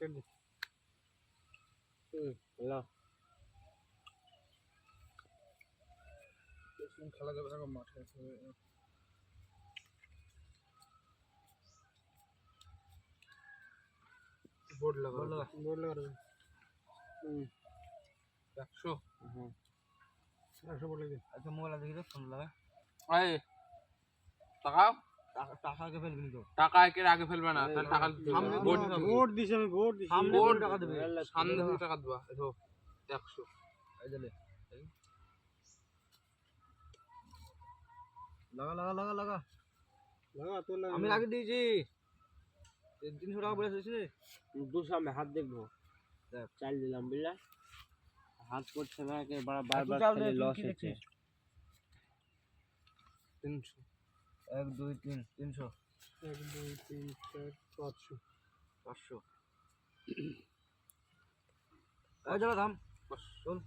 হুম hello খেলা যাবে না মাঠে বোর্ড লাগা বোর্ড লাগা হুম একশো হুম একশো বোর্ড লাগে আচ্ছা মোবাইল দেখি তো ফোন লাগা এই টাকা টাকা টাকা আগে ফেলবি নি তো। টাকা একের আগে ফেলবে না তাহলে টাকা দিবি। বোর্ড দিছি আমি বোর্ড দিছি। সামনে দিবি, টাকা দিবি। সামনে টাকা দেবা। এতো একশো এই দিলে। লাগা লাগা লাগা লাগা। লাগা তোর আমি আগে দিয়েছি। তিনশো টাকা বলে এসেছি দুশো আমি হাত দেখব। দেখ। চাল দিলাম বুঝলা? হাত পড়ছে না বারবার লস হচ্ছে। দেখছিস? তিনশো। এক দুই তিন তিনশো। এক দুই তিন চার পাঁচশো। পাঁচশো। দাদা থাম চল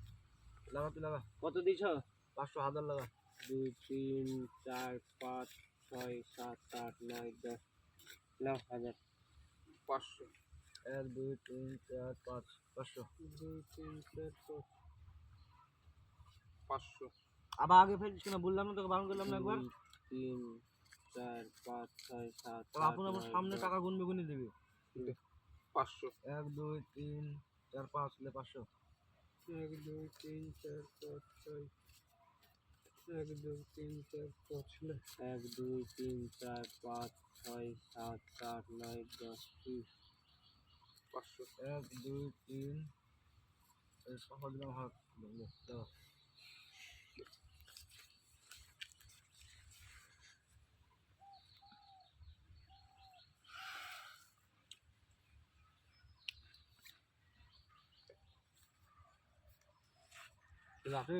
লাগা তুই লাগা কত দিছ? পাঁচশো হাজার লাগা দুই তিন চার পাঁচ ছয় সাত আট নয় দশ নাও হাজার। পাঁচশো। এক দুই তিন চার পাঁচ পাঁচশো। দুই তিন চার পাঁচ। পাঁচশো। আবার আগে ফেলছিস কেন? বললাম না তোকে বারণ করলাম না একবার। তিন চার পাঁচ ছয় সাত আপন সামনে টাকা গুনবে গুনে দিবি। পাঁচশো। এক দুই তিন চার পাঁচ হলে পাঁচশো। এক দুই তিন চার পাঁচ ছয়। এক দুই তিন চার পাঁচ হলে এক দুই তিন চার পাঁচ ছয় সাত আট নয় দশ বিশ পাঁচশো। এক দুই তিন। পাঁচশো দিলাম হাত লে, আছে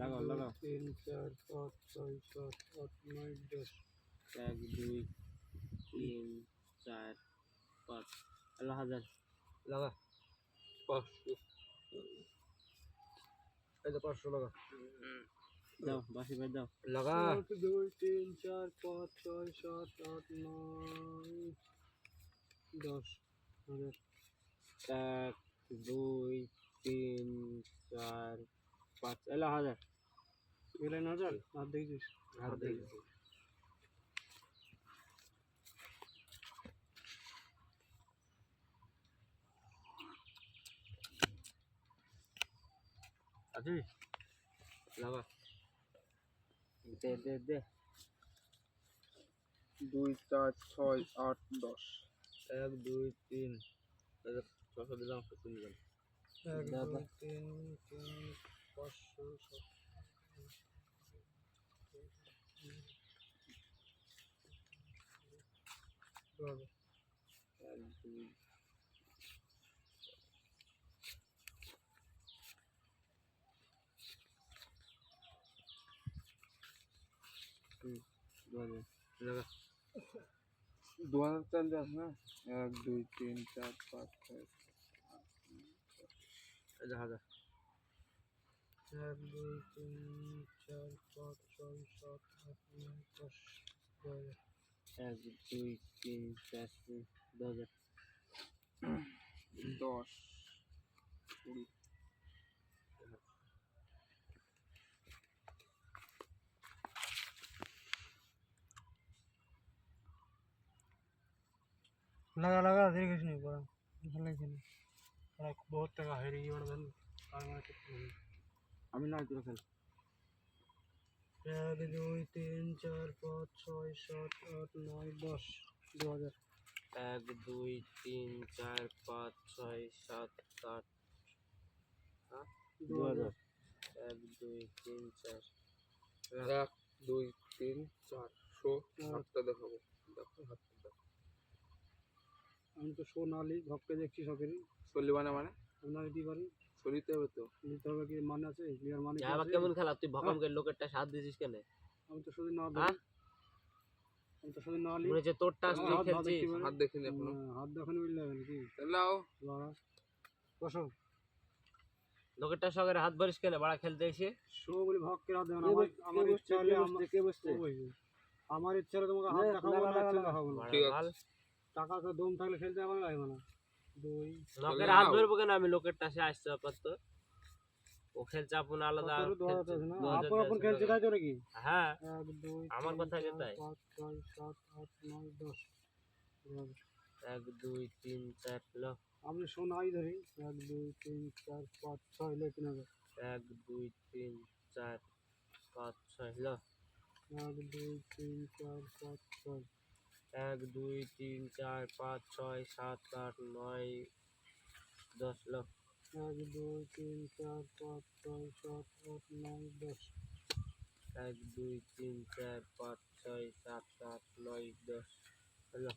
লাগাও, লাগাও। তিন চার পাঁচ ছয় সাত আট নয় দশ এক দুই তিন চার পাঁচ হ্যালো হাজার লাগা পাঁচশো এই তো পাঁচশো লাগা দাও বাসি ভাই দাও লাগা এক দুই তিন চার পাঁচ ছয় সাত আট নয় দশ এক দুই তিন চার পাঁচ হ্যালো হাজার গেলেন হাজার আর দেখছিস হাত দেখি আছিস লাগা দে দে দে দুই চার ছয় আট দশ এক দুই তিন ছশো দিলাম সত্তর দিলাম এক। দুই তিন তিন পাঁচশো এক দুই হুম, দু হাজার। লাগা দু হাজার চাল যাস না? এক দুই তিন চার পাঁচ ছয় হাজার। এক দুই তিন চার পাঁচ ছয় সাত আট নয় দশ হাজার। এক দুই তিন চার দু হাজার দশ কুড়ি। लगा लगा धीरे कुछ नहीं पड़ा ভাল লাগছে না আর বহুত টাকা হয়ে গিয়ে বড় ধর আর মানে কিছু নেই আমি নয় করে ফেল এক দুই তিন চার পাঁচ ছয় সাত আট নয় দশ দু হাজার এক দুই তিন চার পাঁচ ছয় সাত আট দু দু হাজার হাজার এক দুই তিন চার এক দুই তিন চারশো হাতটা দেখাবো সোনালি ভবকে দেখছি সকেরি চললি মানে মানে? আপনার কি করি চলিতে হবে তো। নিতে হবে কি? মানে আছে? বিয়ার মানে আবার কেমন খেলা? তুই ভকামকে হ্যাঁ। লোকেরটা সাথ দিছিস কেন? আমি তো শুধু না হ্যাঁ? আমি তো শুধু না লি মনে তোর টাস তুই খেলছিস। হাত দেখিনি এখনও। হাত দেখিনি বুঝলে কি? লাও বসো। লোকেরটা সঙ্গে হাত বাড়িস কেন? বড়া খেলতে এসে। শো বলি ভক কে দেন না। আমার ইচ্ছা হলে আমাকে বসতে আমার ইচ্ছা হলে তোমাকে হাত দেখাবো না ঠিক আছে। টাকা তো দম থাকলে খেলতে না লাগবে না। দুই লোকের হাত ধরবো কেন? আমি লোকের টাসে আসছে আপাতত। ও খেলছে। আপন আলাদা আপন আপন খেলছে তাই তো নাকি হ্যাঁ এক দুই আমার কথা ছয় সাত আট নয় দশ। এক দুই তিন চার লো। আমি সোনাই ধরি। এক দুই তিন চার পাঁচ ছয় লে তিন হাজার এক দুই তিন চার পাঁচ ছয় লো। এক দুই তিন চার পাঁচ ছয়। এক দুই তিন চার পাঁচ ছয় সাত আট নয় দশ লো এক দুই তিন চার পাঁচ ছয় সাত আট নয় দশ। এক দুই তিন চার পাঁচ ছয় সাত আট নয় দশ হলো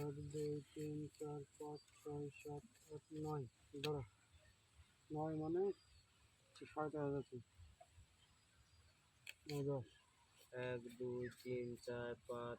এক দুই তিন চার পাঁচ ছয় সাত আট নয় ধরো নয় মানে সাড়ে চার হাজার দশ। এক দুই তিন চার পাঁচ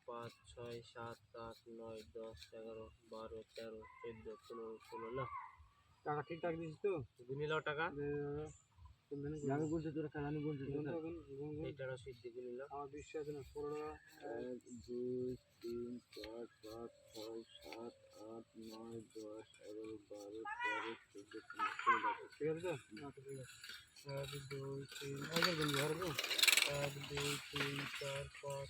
পাঁচ ছয় সাত আট নয় দশ এগারো বারো তেরো চোদ্দ পনেরো ষোলো না? টাকা ঠিকঠাক দিস তো? গুনিল টাকা। আমি বলছি তোরা খেলানি বলছিস না এইটারও সিদ্ধি গুনিল আমার বিশ্বাস না ষোলো এক দুই তিন চার পাঁচ ছয় সাত আট নয় দশ এগারো বারো তেরো চোদ্দ পনেরো ষোলো ঠিক আছে তো? আচ্ছা ঠিক আছে। এক দুই তিন দিন ঘর এক দুই তিন চার পাঁচ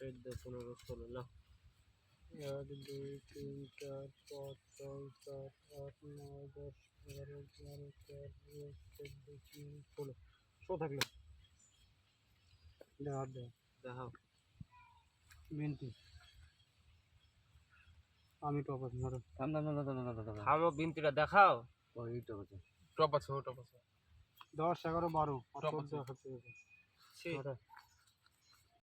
চোদ্দ পনেরো ষোলো এক দুই তিন চার পাঁচ ছয় সাত আট নয় দশ এগারো বারো তেরো চোদ্দ তিন ষোলো। শো থাকল। দেখাও। দেখাও আমি টপ আছি ধরো। বিনতিটা দেখাও। ওই টপ আছে। টপ আছে দশ এগারো বারো টপ আছে।